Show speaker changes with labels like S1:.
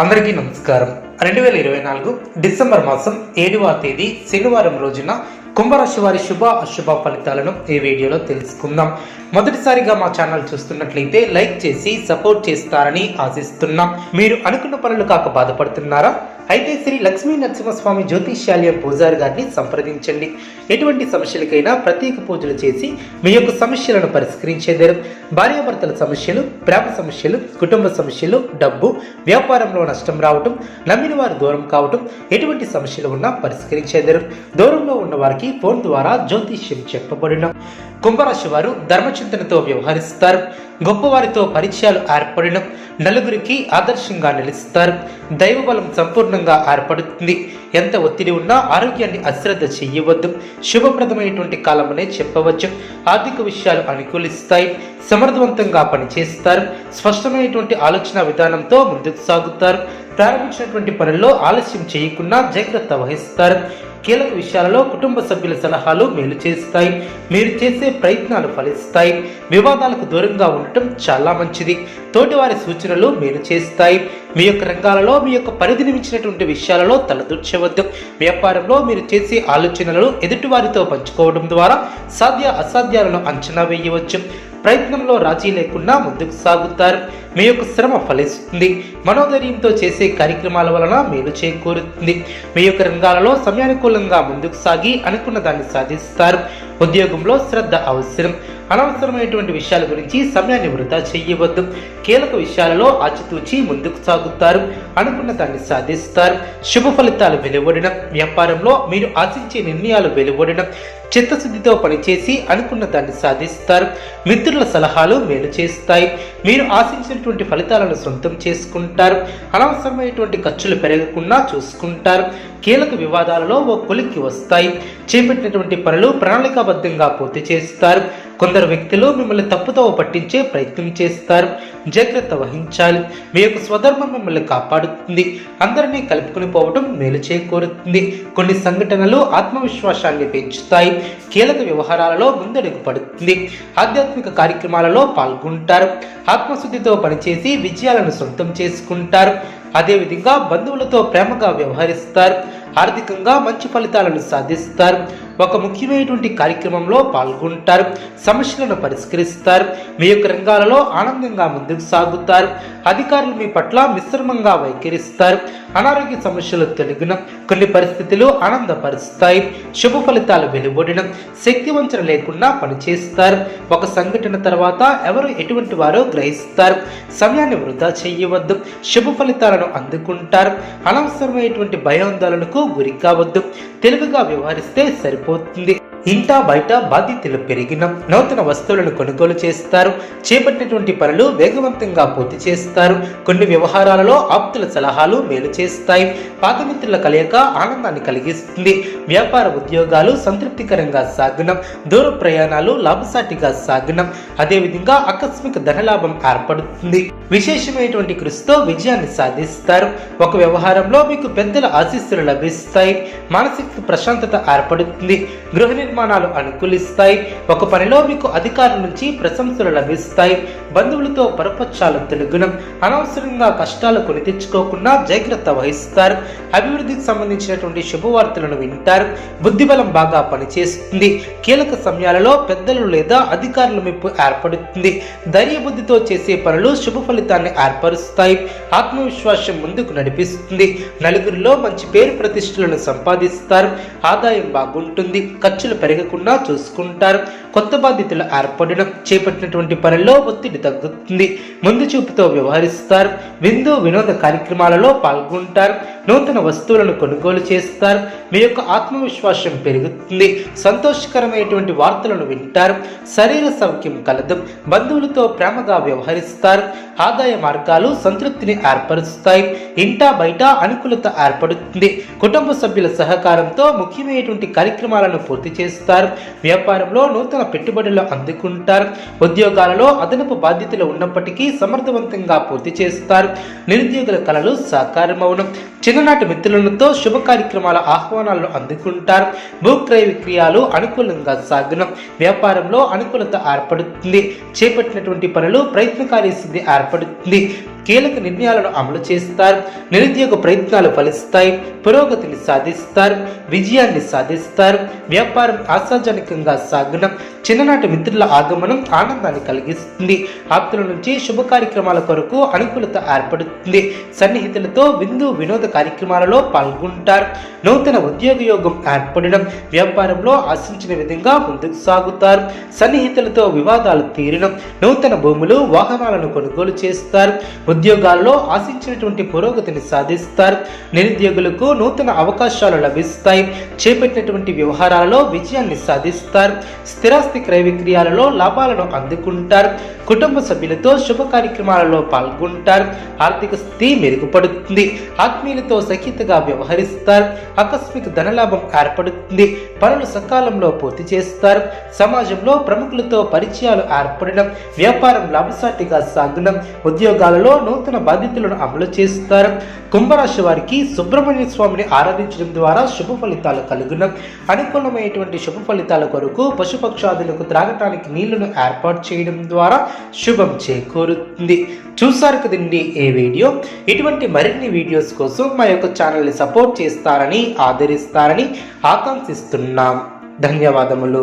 S1: అందరికీ నమస్కారం. రెండు వేల ఇరవై నాలుగు డిసెంబర్ మాసం ఏడవ తేదీ శనివారం రోజున కుంభరాశి వారి శుభ అశుభ ఫలితాలను ఈ వీడియోలో తెలుసుకుందాం. మొదటిసారిగా మా ఛానల్ చూస్తున్నట్లయితే లైక్ చేసి సపోర్ట్ చేస్తారని ఆశిస్తున్నాం. మీరు అనుకున్న పనులు కాక బాధపడుతున్నారా? అయితే శ్రీ లక్ష్మీ నరసింహస్వామి జ్యోతిష్యాలయ పూజారి గారిని సంప్రదించండి. ఎటువంటి సమస్యలకైనా ప్రత్యేక పూజలు చేసి మీ యొక్క సమస్యలను పరిష్కరించేదారు భార్యాభర్తల సమస్యలు ప్రేమ సమస్యలు కుటుంబ సమస్యలు డబ్బు వ్యాపారంలో నష్టం రావటం నమ్మిన వారు దూరం కావటం ఎటువంటి సమస్యలు ఉన్నా పరిష్కరించేదారు దూరంలో ఉన్న వారికి ఫోన్ ద్వారా జ్యోతిష్యం చెప్పబడిన కుంభరాశి వారు ధర్మచింతనతో వ్యవహరిస్తారు. గొప్పవారితో పరిచయాలు ఏర్పడిన నలుగురికి ఆదర్శంగా నిలుస్తారు. దైవబలం సంపూర్ణ సంపూర్ణంగా ఏర్పడుతుంది. ఎంత ఒత్తిడి ఉన్నా ఆరోగ్యాన్ని అశ్రద్ధ చెయ్యవద్దు శుభప్రదమైనటువంటి కాలమనే చెప్పవచ్చు. ఆర్థిక విషయాలు అనుకూలిస్తాయి. సమర్థవంతంగా పనిచేస్తారు. స్పష్టమైనటువంటి ఆలోచన విధానంతో ముందుకు సాగుతారు. ప్రారంభించినటువంటి పనుల్లో ఆలస్యం చేయకుండా జాగ్రత్త వహిస్తారు. కీలక విషయాలలో కుటుంబ సభ్యుల సలహాలు మేలు చేస్తాయి. మీరు చేసే ప్రయత్నాలు ఫలిస్తాయి. వివాదాలకు దూరంగా ఉండటం చాలా మంచిది. తోటివారి సూచనలు మేలు చేస్తాయి. మీ యొక్క రంగాలలో మీ యొక్క పరిధిని మించినటువంటి విషయాలలో తలదూర్చవద్దు. వ్యాపారంలో మీరు చేసే ఆలోచనలను ఎదుటివారితో పంచుకోవడం ద్వారా సాధ్య అసాధ్యాలను అంచనా వేయవచ్చు. ప్రయత్నంలో రాజీ లేకుండా ముందుకు సాగుతారు. మీ యొక్క శ్రమ ఫలిస్తుంది. మనోధైర్యంతో చేసే కార్యక్రమాల వలన మేలు చేకూరుతుంది. మీ యొక్క రంగాలలో సమయానుకూలంగా ముందుకు సాగి అనుకున్న దాన్ని సాధిస్తారు. ఉద్యోగంలో శ్రద్ధ అవసరం. అనవసరమైనటువంటి విషయాల గురించి సమయాన్ని వృధా చేయవద్దు. కీలక విషయాలలో ఆచితూచి ముందుకు సాగుతారు. అనుకున్న దాన్ని సాధిస్తారు. శుభ ఫలితాలు వెలువడిన వ్యాపారంలో మీరు ఆశించే నిర్ణయాలు వెలువడిన చిత్తశుద్ధితో పనిచేసి అనుకున్న దాన్ని సాధిస్తారు. మిత్రుల సలహాలు మేలు చేస్తాయి. మీరు ఆశించినటువంటి ఫలితాలను సొంతం చేసుకుంటారు. అనవసరమైనటువంటి ఖర్చులు పెరగకుండా చూసుకుంటారు. కీలక వివాదాలలో ఓ కొలిక్కి వస్తాయి. చేపట్టినటువంటి పనులు ప్రణాళికాబద్ధంగా పూర్తి చేస్తారు. కొందరు వ్యక్తులు మిమ్మల్ని తప్పుతో పట్టించే ప్రయత్నం చేస్తారు. జాగ్రత్త వహించాలి. మీ యొక్క స్వధర్మం మిమ్మల్ని కాపాడుతుంది. అందరినీ కలుపుకుని పోవడం మేలు చేకూరుతుంది. కొన్ని సంఘటనలు ఆత్మవిశ్వాసాన్ని పెంచుతాయి. కీలక వ్యవహారాలలో ముందడుగు పడుతుంది. ఆధ్యాత్మిక కార్యక్రమాలలో పాల్గొంటారు. ఆత్మశుద్ధితో పనిచేసి విజయాలను సొంతం చేసుకుంటారు. అదేవిధంగా బంధువులతో ప్రేమగా వ్యవహరిస్తారు. ఆర్థికంగా మంచి ఫలితాలను సాధిస్తారు. ఒక ముఖ్యమైనటువంటి కార్యక్రమంలో పాల్గొంటారు సమస్యలను పరిష్కరిస్తారు మీ యొక్క రంగాలలో ఆనందంగా ముందుకు సాగుతారు అధికారులు మీ పట్ల మిశ్రమంగా వైఖరిస్తారు అనారోగ్య సమస్యలు తొలగిన కొన్ని పరిస్థితులు ఆనందపరుస్తాయి శుభ ఫలితాలు వెలువడిన శక్తి వంచన లేకుండా పనిచేస్తారు. ఒక సంఘటన తర్వాత ఎవరు ఎటువంటి వారో గ్రహిస్తారు. సమయాన్ని వృధా చేయవద్దు శుభ ఫలితాలను అందుకుంటారు అనవసరమైనటువంటి భయాందోళనకు గురి కావద్దు తెలివిగా వ్యవహరిస్తే సరిపోతుంది. ఇంటా బయట బాధ్యతలు పెరిగిన నూతన వస్తువులను కొనుగోలు చేస్తారు. చేపట్టినటువంటి పనులు వేగవంతంగా పూర్తి చేస్తారు. కొన్ని వ్యవహారాలలో ఆప్తుల సలహాలు మేలు చేస్తాయి. పాతమిత్రుల కలయిక ఆనందాన్ని కలిగిస్తుంది. వ్యాపార ఉద్యోగాలు సంతృప్తికరంగా సాగనం. దూర ప్రయాణాలు లాభసాటిగా సాగనం. అదేవిధంగా ఆకస్మిక ధనలాభం ఏర్పడుతుంది. విశేషమైనటువంటి కృషితో విజయాన్ని సాధిస్తారు. ఒక వ్యవహారంలో మీకు పెద్దల ఆశీస్సులు లభిస్తాయి. మానసిక ప్రశాంతత ఏర్పడుతుంది. గృహ నిర్మాణాలు అనుకూలిస్తాయి. ఒక పనిలో మీకు అధికారుల నుంచి ప్రశంసలు లభిస్తాయి. బంధువులతో పరపక్షాలు తెలుగునం అనవసరంగా కష్టాలు కొని తెచ్చుకోకుండా జాగ్రత్త వహిస్తారు. అభివృద్ధికి సంబంధించినటువంటి శుభవార్తలను వింటారు. బుద్ధిబలం బాగా పనిచేస్తుంది. కీలక సమయాలలో పెద్దలు లేదా అధికారుల మెప్పు ఏర్పడుతుంది. ధైర్యబుద్ధితో చేసే పనులు శుభ ఫలితాన్ని ఏర్పరుస్తాయి. ఆత్మవిశ్వాసం ముందుకు నడిపిస్తుంది. నలుగురిలో మంచి పేరు ప్రతిష్టలను సంపాదిస్తారు. ఆదాయం బాగుంటుంది. ఖర్చులు పెరగకుండా చూసుకుంటారు. కొత్త బాధ్యతలు ఏర్పడడం చేపట్టినటువంటి పనుల్లో ఒత్తిడి తగ్గుతుంది. ముందు చూపుతో వ్యవహరిస్తారు. విందు వినోద కార్యక్రమాలలో పాల్గొంటారు. నూతన వస్తువులను కొనుగోలు చేస్తారు. మీ యొక్క ఆత్మవిశ్వాసం పెరుగుతుంది. సంతోషకరమైనటువంటి వార్తలను వింటారు. శరీర సౌఖ్యం కలదు. బంధువులతో ప్రేమగా వ్యవహరిస్తారు. ఆదాయ మార్గాలు సంతృప్తిని ఏర్పరుస్తాయి. ఇంటా బయట అనుకూలత ఏర్పడుతుంది. కుటుంబ సభ్యుల సహకారంతో ముఖ్యమైనటువంటి కార్యక్రమాలను పూర్తి చేస్తారు. వ్యాపారంలో నూతన పెట్టుబడులు అందుకుంటారు. ఉద్యోగాలలో అదనపు బాధ్యతలు ఉన్నప్పటికీ సమర్థవంతంగా పూర్తి చేస్తారు. నిరుద్యోగుల కళలు సాకారమవడం చిన్ననాటి మిత్రులతో శుభ కార్యక్రమాల ఆహ్వానాలను అందుకుంటారు. భూక్రయ విక్రయాలు అనుకూలంగా సాగును. వ్యాపారంలో అనుకూలత ఏర్పడుతుంది. చేపట్టినటువంటి పనులు ప్రయత్నకారి సిద్ధి ఏర్పడు ఏర్పడుతుంది. కీలక నిర్ణయాలను అమలు చేస్తారు. నిరుద్యోగ ప్రయత్నాలు ఫలిస్తాయి. పురోగతిని సాధిస్తారు. విజయాన్ని సాధిస్తారు. వ్యాపారం ఆశాజనకంగా సాగడం చిన్ననాటి మిత్రుల ఆగమనం ఆనందాన్ని కలిగిస్తుంది. ఆప్తుల నుంచి శుభ కార్యక్రమాల కొరకు అనుకూలత ఏర్పడుతుంది. సన్నిహితులతో విందు వినోద కార్యక్రమాలలో పాల్గొంటారు. నూతన ఉద్యోగ యోగం ఏర్పడడం వ్యాపారంలో ఆశించిన విధంగా ముందుకు సాగుతారు. సన్నిహితులతో వివాదాలు తీరడం నూతన భూములు వాహనాలను కొనుగోలు చేస్తారు. ఉద్యోగాల్లో ఆశించినటువంటి పురోగతిని సాధిస్తారు. నిరుద్యోగులకు నూతన అవకాశాలు లభిస్తాయి. చేపట్టినటువంటి వ్యవహారాలలో విజయాన్ని సాధిస్తారు. స్థిరాస్తి క్రయ విక్రయాలలో లాభాలను అందుకుంటారు. కుటుంబ సభ్యులతో శుభ కార్యక్రమాలలో పాల్గొంటారు. ఆర్థిక స్థితి మెరుగుపడుతుంది. ఆత్మీయులతో సఖ్యతగా వ్యవహరిస్తారు. ఆకస్మిక ధనలాభం ఏర్పడుతుంది. పనులు సకాలంలో పూర్తి చేస్తారు. సమాజంలో ప్రముఖులతో పరిచయాలు ఏర్పడడం వ్యాపారం లాభసాటిగా సాగడం ఉద్యోగాలలో నూతన బాధ్యతలను అమలు చేస్తారు. కుంభరాశి వారికి సుబ్రహ్మణ్య స్వామిని ఆరాధించడం ద్వారా శుభ ఫలితాలు కలుగున. అనుకూలమైనటువంటి శుభ ఫలితాల కొరకు పశుపక్షాదులకు త్రాగటానికి నీళ్ళను ఏర్పాటు చేయడం ద్వారా శుభం చేకూరుతుంది. చూసారు కదండి ఏ వీడియో? ఇటువంటి మరిన్ని వీడియోస్ కోసం మా యొక్క ఛానల్ని సపోర్ట్ చేస్తారని ఆదరిస్తారని ఆకాంక్షిస్తున్నాం. ధన్యవాదములు.